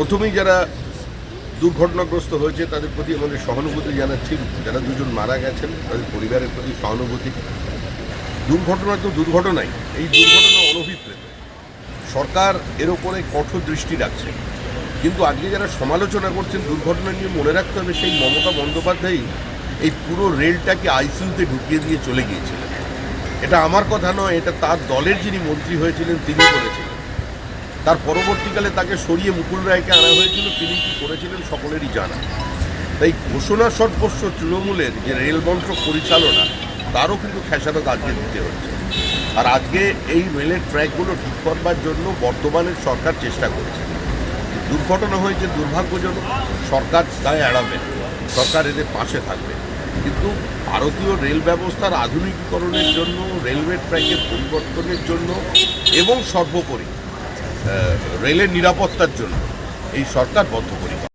প্রথমেই যারা দুর্ঘটনাগ্রস্ত হয়েছে, তাদের প্রতি আমাদের সহানুভূতি জানাচ্ছি। যারা দুজন মারা গেছেন, তাদের পরিবারের প্রতি সহানুভূতি। দুর্ঘটনা তো দুর্ঘটনাই। এই দুর্ঘটনা অনভিপ্রেত। সরকার এর ওপরে কঠোর দৃষ্টি রাখছে। কিন্তু আজকে যারা সমালোচনা করছেন, দুর্ঘটনা নিয়ে মনে রাখতে হবে, সেই মমতা বন্দ্যোপাধ্যায়ই এই পুরো রেলটাকে আইসিইউতে ঢুকিয়ে দিয়ে চলে গিয়েছিলেন। এটা আমার কথা নয়, এটা তার দলের যিনি মন্ত্রী হয়েছিলেন, তিনি বলেছিলেন। তার পরবর্তীকালে তাকে সরিয়ে মুকুল রায়কে আনা হয়েছিল, তিনি কি করেছিলেন সকলেরই জানা। তাই ঘোষণা সর্বস্ব তৃণমূলের যে রেলমন্ত্রক পরিচালনা, তারও কিন্তু খেসারত আজকে দিতে হচ্ছে। আর আজকে এই রেলের ট্র্যাকগুলো ঠিক করবার জন্য বর্তমানের সরকার চেষ্টা করছে। দুর্ঘটনা হয়েছে দুর্ভাগ্যজনক, সরকার তাই এড়াবে সরকার এদের পাশে থাকবে। কিন্তু ভারতীয় রেল ব্যবস্থার আধুনিকীকরণের জন্য, রেলওয়ে ট্র্যাকের পরিবর্তনের জন্য এবং সর্বোপরি রেলের নিরাপত্তার জন্য এই সরকার বদ্ধপরিকর।